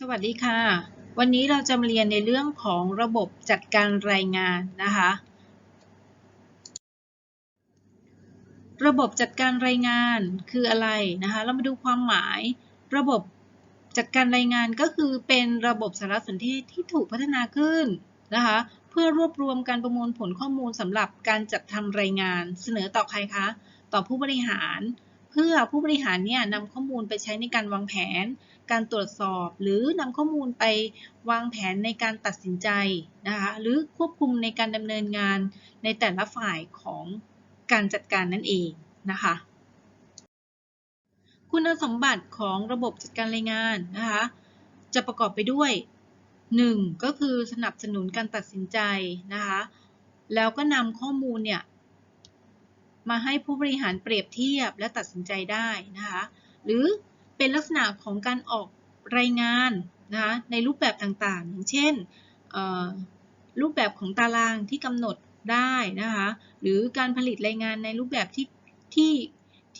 สวัสดีค่ะ วันนี้เราจะมาเรียนในเรื่องของระบบจัดการรายงานนะคะ ระบบจัดการรายงานคืออะไรนะคะ เรามาดูความหมาย ระบบจัดการรายงานก็คือเป็นระบบสารสนเทศที่ถูกพัฒนาขึ้นนะคะ เพื่อรวบรวมการประมวลผลข้อมูลสำหรับการจัดทำรายงาน เสนอต่อใครคะ ต่อผู้บริหาร เพื่อผู้บริหารเนี่ยนำข้อมูลไปใช้ในการวางแผน การตรวจสอบ หรือนำข้อมูลไปวางแผนในการตัดสินใจนะคะหรือควบคุมในการดำเนินงานในแต่ละฝ่ายของการจัดการนั่นเองนะคะคุณสมบัติของระบบจัดการรายงานนะคะจะประกอบไปด้วย 1. ก็คือสนับสนุนการตัดสินใจนะคะแล้วก็นำข้อมูลเนี่ยมาให้ผู้บริหารเปรียบเทียบและตัดสินใจได้นะคะหรือ เป็นลักษณะของการออกรายงานนะคะในรูปแบบต่างๆ อย่างเช่น รูปแบบของตารางที่กำหนดได้นะคะหรือการผลิตรายงานในรูปแบบที่ที่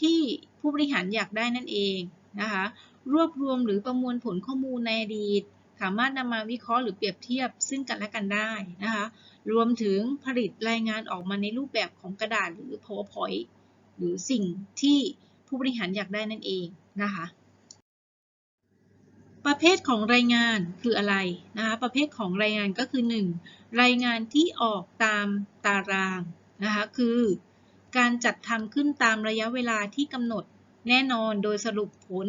ที่ผู้บริหารอยากได้นั่นเองนะคะรวบรวมหรือประมวลผลข้อมูลในอดีต สามารถนำมาวิเคราะห์หรือเปรียบเทียบซึ่งกันและกันได้นะคะรวมถึงผลิตรายงานออกมาในรูปแบบของกระดาษหรือ powerpoint หรือสิ่งที่ผู้บริหารอยากได้นั่นเองนะคะ ประเภทของรายงานคืออะไรนะคะประเภทของรายงานก็คือ 1. รายงานที่ออกตามตารางนะคะคือการจัดทำขึ้นตามระยะเวลาที่กำหนดแน่นอนโดยสรุปผล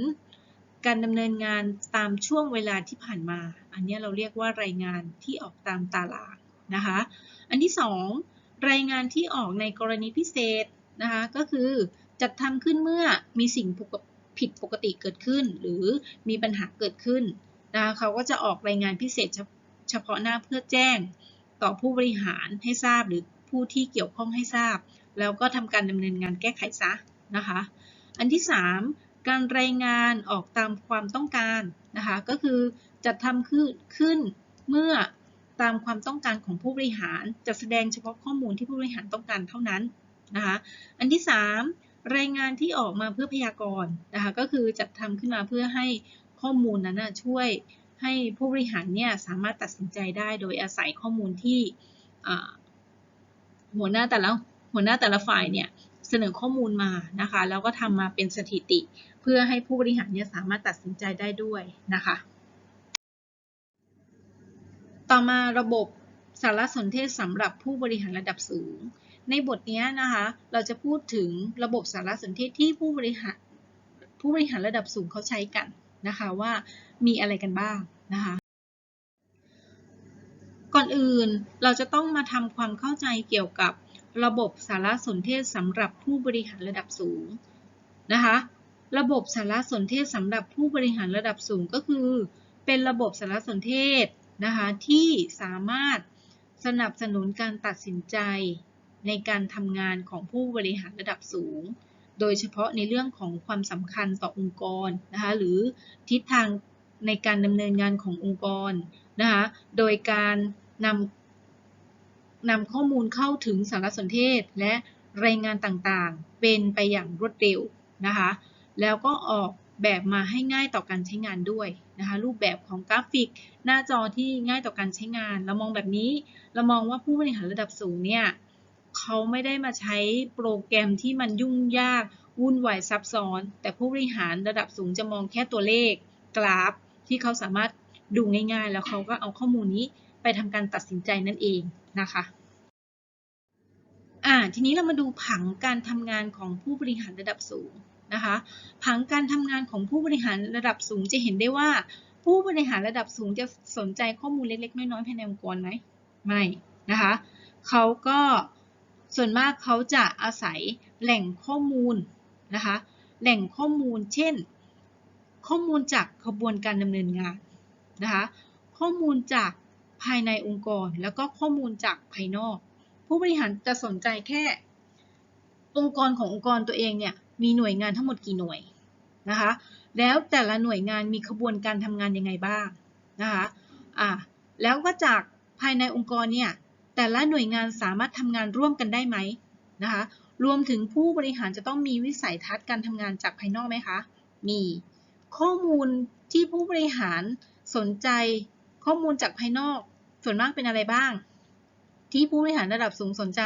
การดำเนินงานตามช่วงเวลาที่ผ่านมา อันนี้เราเรียกว่ารายงานที่ออกตามตารางนะคะอันที่ 2 รายงานที่ออกในกรณีพิเศษนะคะก็คือจัดทำขึ้นเมื่อมีสิ่ง ผิดปกติเกิดขึ้น หรือมีปัญหาเกิดขึ้นนะคะเขาก็จะออกรายงานพิเศษเฉพาะหน้าเพื่อแจ้ง ต่อผู้บริหารให้ทราบหรือผู้ที่เกี่ยวข้องให้ทราบ แล้วก็ทำการดำเนินงานแก้ไขซะนะคะ อันที่ 3 การรายงานออกตามความต้องการนะคะก็คือจัดทำขึ้นขึ้นเมื่อตามความต้องการของผู้บริหารจะแสดงเฉพาะข้อมูลที่ผู้บริหารต้องการเท่านั้นนะคะ อันที่ 3 รายงานที่ออกมาเพื่อพยากรณ์นะคะก็คือจัดทำขึ้นมาเพื่อให้ข้อมูลนั้นช่วยให้ผู้บริหารเนี่ยสามารถตัดสินใจได้โดยอาศัยข้อมูลที่หัวหน้าแต่ละหัวหน้าแต่ละฝ่ายเนี่ยเสนอข้อมูลมานะคะแล้วก็ทำมาเป็นสถิติ เพื่อให้ผู้บริหารเนี่ยสามารถตัดสินใจได้ด้วยนะคะ ต่อมาระบบ สารสนเทศสำหรับผู้บริหารระดับสูง ในบทนี้นะคะ เราจะพูดถึงระบบสารสนเทศที่ผู้บริหารผู้บริหารระดับสูงเขาใช้กันนะคะว่ามีอะไรกันบ้างนะคะ ก่อนอื่นเราจะต้องมาทำความเข้าใจเกี่ยวกับระบบสารสนเทศสำหรับผู้บริหารระดับสูงนะคะ ระบบสารสนเทศสำหรับผู้บริหารระดับสูงก็คือ เป็นระบบสารสนเทศนะคะที่สามารถ สนับสนุนการตัดสินใจในการทำงานของผู้บริหารระดับสูง โดยเฉพาะในเรื่องของความสำคัญต่อองค์กรนะคะ หรือทิศทางในการดำเนินงานขององค์กรนะคะ โดยการนำนำข้อมูลเข้าถึงสารสนเทศและรายงานต่างๆ เป็นไปอย่างรวดเร็วนะคะ แล้วก็ออก แบบมาให้ง่ายต่อการใช้งานด้วยนะคะรูปแบบของกราฟิก หน้าจอที่ง่ายต่อการใช้งาน เรามองแบบนี้เรามองว่าผู้บริหารระดับสูงเนี่ยเขาไม่ได้มาใช้โปรแกรมที่มันยุ่งยากวุ่นวายซับซ้อน แต่ผู้บริหารระดับสูงจะมองแค่ตัวเลขกราฟ ที่เขาสามารถดูง่ายๆ แล้วเขาก็เอาข้อมูลนี้ไปทำการตัดสินใจนั่นเองนะคะอ่าทีนี้เรามาดูผังการทำงานของผู้บริหารระดับสูง นะคะผังการทำงานของผู้บริหารระดับสูงจะเห็นได้ว่า ผู้บริหารระดับสูงจะสนใจข้อมูลเล็กๆ น้อยๆภายในองค์กรไหมไม่นะคะเขาก็ส่วนมากเขาจะอาศัยแหล่งข้อมูลนะคะแหล่งข้อมูลเช่น ข้อมูลจากกระบวนการดำเนินงานนะคะข้อมูลจากภายในองค์กร แล้วก็ข้อมูลจากภายนอก ผู้บริหารจะสนใจแค่ องค์กรขององค์กรตัวเองเนี่ย มีหน่วยงานทั้งหมดกี่หน่วยนะคะ แล้วแต่ละหน่วยงานมีขบวนการทำงานยังไงบ้างนะคะอ่าแล้วก็จากภายในองค์กรเนี่ยแต่ละหน่วยงานสามารถทำงานร่วมกันได้ไหมนะคะ รวมถึงผู้บริหารจะต้องมีวิสัยทัศน์การทำงานจากภายนอกไหมคะ มีข้อมูลที่ผู้บริหารสนใจข้อมูลจากภายนอก ส่วนมากเป็นอะไรบ้าง ที่ผู้บริหารระดับสูงสนใจ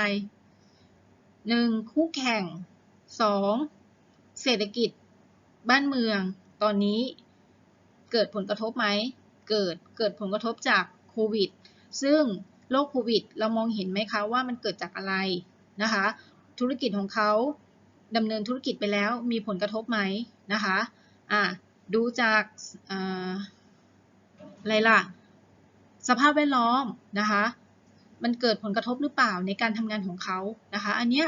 1. คู่แข่ง 2. เศรษฐกิจบ้านเมืองตอนนี้เกิดผลกระทบไหม เกิด เกิดผลกระทบจากโควิด ซึ่งโรคโควิด เรามองเห็นไหมคะว่ามันเกิดจากอะไรนะคะ ธุรกิจของเขาดำเนินธุรกิจไปแล้วมีผลกระทบไหมนะคะ อะดูจากอ่าอะไรล่ะ สภาพแวดล้อมนะคะ มันเกิดผลกระทบหรือเปล่าในการทำงานของเขานะคะ อันเนี้ย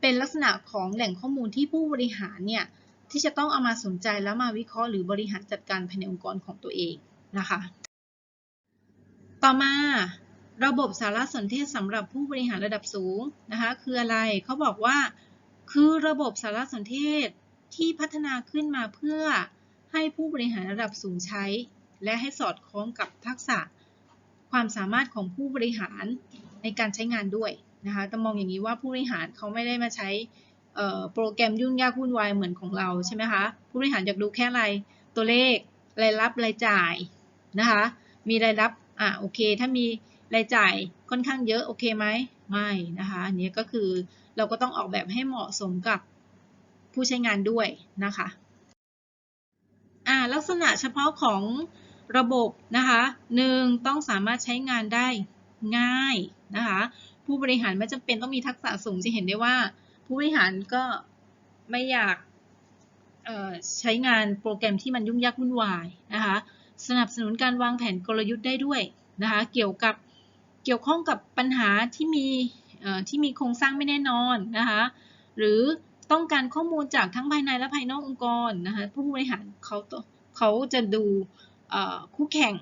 เป็นลักษณะของแหล่งข้อมูลที่ผู้บริหารเนี่ยที่จะต้องเอามาสนใจแล้วมาวิเคราะห์หรือบริหารจัดการภายในองค์กรของตัวเองนะคะ ต่อมาระบบสารสนเทศสำหรับผู้บริหารระดับสูงนะคะคืออะไรเขาบอกว่า คือระบบสารสนเทศที่พัฒนาขึ้นมาเพื่อให้ผู้บริหารระดับสูงใช้ และให้สอดคล้องกับทักษะ ความสามารถของผู้บริหารในการใช้งานด้วย นะคะต้องมองอย่างนี้ว่าผู้บริหารเขาไม่ได้มาใช้โปรแกรมยุ่งยากวุ่นวายเหมือนของเราใช่ไหมคะผู้บริหารอยากดูแค่อะไรตัวเลขรายรับรายจ่ายนะคะมีรายรับอะโอเค ถ้ามีรายจ่ายค่อนข้างเยอะโอเคไหมไม่นะคะอันนี้ก็คือเราก็ต้องออกแบบให้เหมาะสมกับผู้ใช้งานด้วยนะคะอ่าลักษณะเฉพาะของระบบนะคะหนึ่งต้องสามารถใช้งานได้ง่ายนะคะ ผู้บริหารไม่จำเป็นต้องมีทักษะสูงจะเห็นได้ว่า ผู้บริหารก็ไม่อยากใช้งานโปรแกรมที่มันยุ่งยากวุ่นวายนะคะสนับสนุนการวางแผนกลยุทธ์ได้ด้วยนะคะเกี่ยวกับเกี่ยวข้องกับปัญหาที่มีที่มีโครงสร้างไม่แน่นอนนะคะหรือต้องการข้อมูลจากทั้งภายในและภายนอกองค์กรนะคะผู้บริหารเขาเขาจะดูคู่แข่ง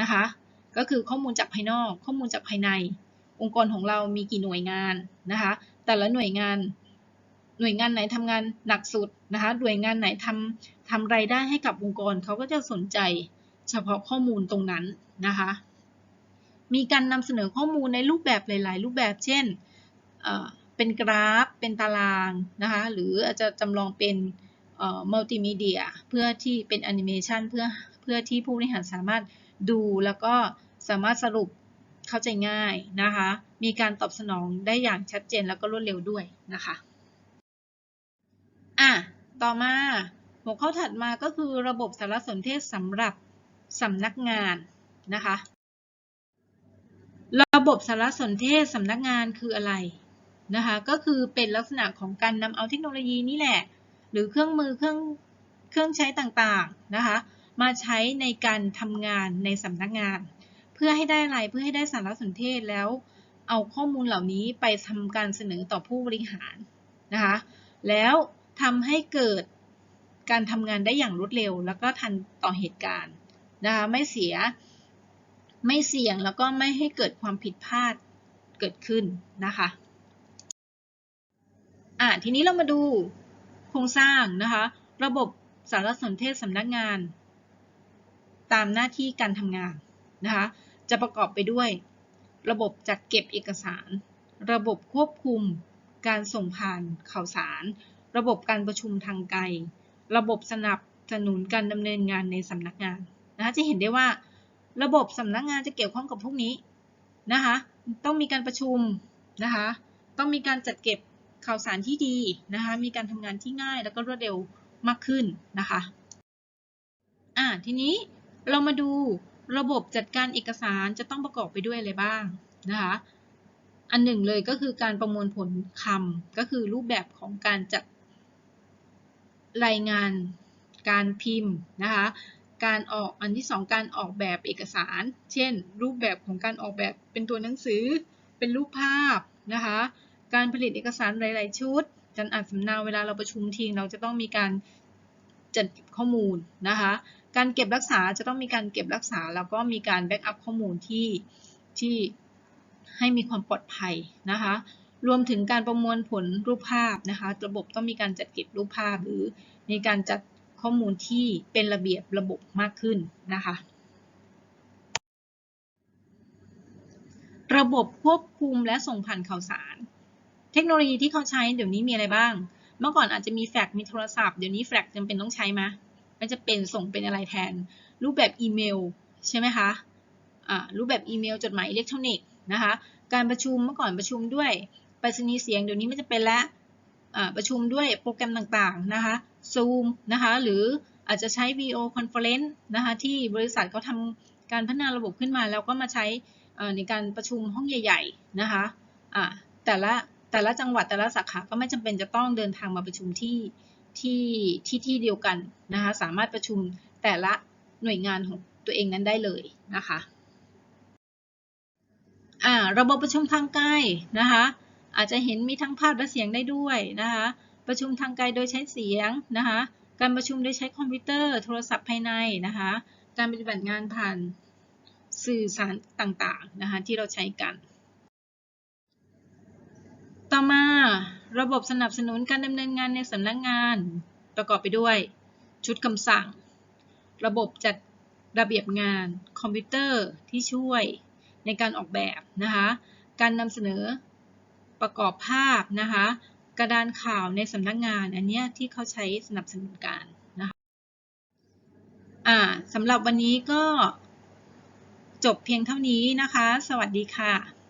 นะคะก็คือข้อมูลจากภายนอก ข้อมูลจากภายใน องค์กรของเรามีกี่หน่วยงานนะคะ แต่ละหน่วยงาน หน่วยงานไหนทำงานหนักสุดนะคะ หน่วยงานไหนทำทำรายได้ให้กับองค์กรเขาก็จะสนใจเฉพาะข้อมูลตรงนั้นนะคะ มีการนำเสนอข้อมูลในรูปแบบหลาย ๆ รูปแบบ เช่น เป็นกราฟ เป็นตารางนะคะ หรืออาจจะจำลองเป็นมัลติมีเดียเพื่อที่เป็นแอนิเมชันเพื่อเพื่อที่ผู้บริหารสามารถดูแล้วก็สามารถสรุป เข้าใจง่ายนะคะ มีการตอบสนองได้อย่างชัดเจนแล้วก็รวดเร็วด้วยนะคะอะต่อมาหัวข้อถัดมาก็คือระบบสารสนเทศสำหรับสำนักงานนะคะ ระบบสารสนเทศสำนักงานคืออะไรนะคะ ก็คือเป็นลักษณะของการนำเอาเทคโนโลยีนี่แหละ หรือเครื่องมือเครื่องเครื่องใช้ต่างๆนะคะ มาใช้ในการทำงานในสำนักงาน เพื่อให้ได้อะไรเพื่อให้ได้สารสนเทศแล้วเอาข้อมูลเหล่านี้ไปทำการเสนอต่อผู้บริหารนะคะแล้วทำให้เกิดการทำงานได้อย่างรวดเร็ว แล้วก็ทันต่อเหตุการณ์นะคะไม่เสียไม่เสี่ยงแล้วก็ไม่ให้เกิดความผิดพลาดเกิดขึ้นนะคะอะทีนี้เรามาดูโครงสร้างนะคะระบบสารสนเทศสำนักงาน ตามหน้าที่การทำงาน นะคะจะประกอบไปด้วย ระบบจัดเก็บเอกสาร ระบบควบคุม การส่งผ่านข่าวสาร ระบบการประชุมทางไกล ระบบสนับสนุนการดำเนินงานในสำนักงานนะคะจะเห็นได้ว่า ระบบสำนักงานจะเกี่ยวข้องกับพวกนี้นะคะต้องมีการประชุมนะคะต้องมีการจัดเก็บข่าวสารที่ดีนะคะมีการทำงานที่ง่ายแล้วก็รวดเร็วมากขึ้นนะคะอ่าทีนี้เรามาดู ระบบจัดการเอกสารจะต้องประกอบไปด้วยอะไรบ้างนะคะ อันหนึ่งเลยก็คือการประมวลผลคำก็คือรูปแบบของการจัดรายงานการพิมพ์นะคะ การออกอันที่2การออกแบบเอกสาร เช่น รูปแบบของการออกแบบเป็นตัวหนังสือ เป็นรูปภาพนะคะ การผลิตเอกสารหลาย ๆ ชุดการอ่านสำเนาเวลาเราประชุมทีมเราจะต้องมีการจัดข้อมูลนะคะ การเก็บรักษาจะต้องมีการเก็บรักษา แล้วก็มีการแบ็กอัพข้อมูลที่ที่ให้มีความปลอดภัยนะคะ รวมถึงการประมวลผลรูปภาพนะคะ ระบบต้องมีการจัดเก็บรูปภาพ หรือมีการจัดข้อมูลที่เป็นระเบียบระบบมากขึ้นนะคะ ระบบควบคุมและส่งผ่านข่าวสาร เทคโนโลยีที่เขาใช้เดี๋ยวนี้มีอะไรบ้าง เมื่อก่อนอาจจะมีแฟกซ์มีโทรศัพท์ เดี๋ยวนี้แฟกซ์จำเป็นต้องใช้ไหม จะเป็นส่งเป็นอะไรแทน รูปแบบอีเมลใช่ไหมคะรูปแบบอีเมลจดหมายอิเล็กทรอนิกส์นะคะ การประชุมเมื่อก่อนประชุมด้วยไปรษณีย์เสียงเดี๋ยวนี้ไม่จะเป็นแล้วประชุมด้วยโปรแกรมต่างๆนะคะ Zoom นะคะ หรืออาจจะใช้ VO Conference นะคะ ที่บริษัทเขาทำการพัฒนาระบบขึ้นมา แล้วก็มาใช้ในการประชุมห้องใหญ่ ๆ นะคะอ่าแต่ละแต่ละจังหวัดแต่ละสาขาก็ไม่จำเป็นจะต้องเดินทางมาประชุมที่ ที่ที่ที่เดียวกันนะคะ สามารถประชุมแต่ละหน่วยงานของตัวเองนั้นได้เลยนะคะอ่าระบบประชุมทางไกลนะคะ อาจจะเห็นมีทั้งภาพและเสียงได้ด้วยนะคะ ประชุมทางไกลโดยใช้เสียงนะคะ การประชุมโดยใช้คอมพิวเตอร์ โทรศัพท์ภายในนะคะ การปฏิบัติงานผ่านสื่อสารต่างๆนะคะที่เราใช้กัน ต่อมาระบบสนับสนุนการดำเนินงานในสำนักงาน ประกอบไปด้วย ชุดคำสั่ง ระบบจัดระเบียบงาน คอมพิวเตอร์ที่ช่วยในการออกแบบนะคะ การนำเสนอประกอบภาพนะคะ กระดานข่าวในสำนักงาน อันนี้ที่เขาใช้สนับสนุนการนะคะอ่าสำหรับวันนี้ก็จบเพียงเท่านี้นะคะ สวัสดีค่ะ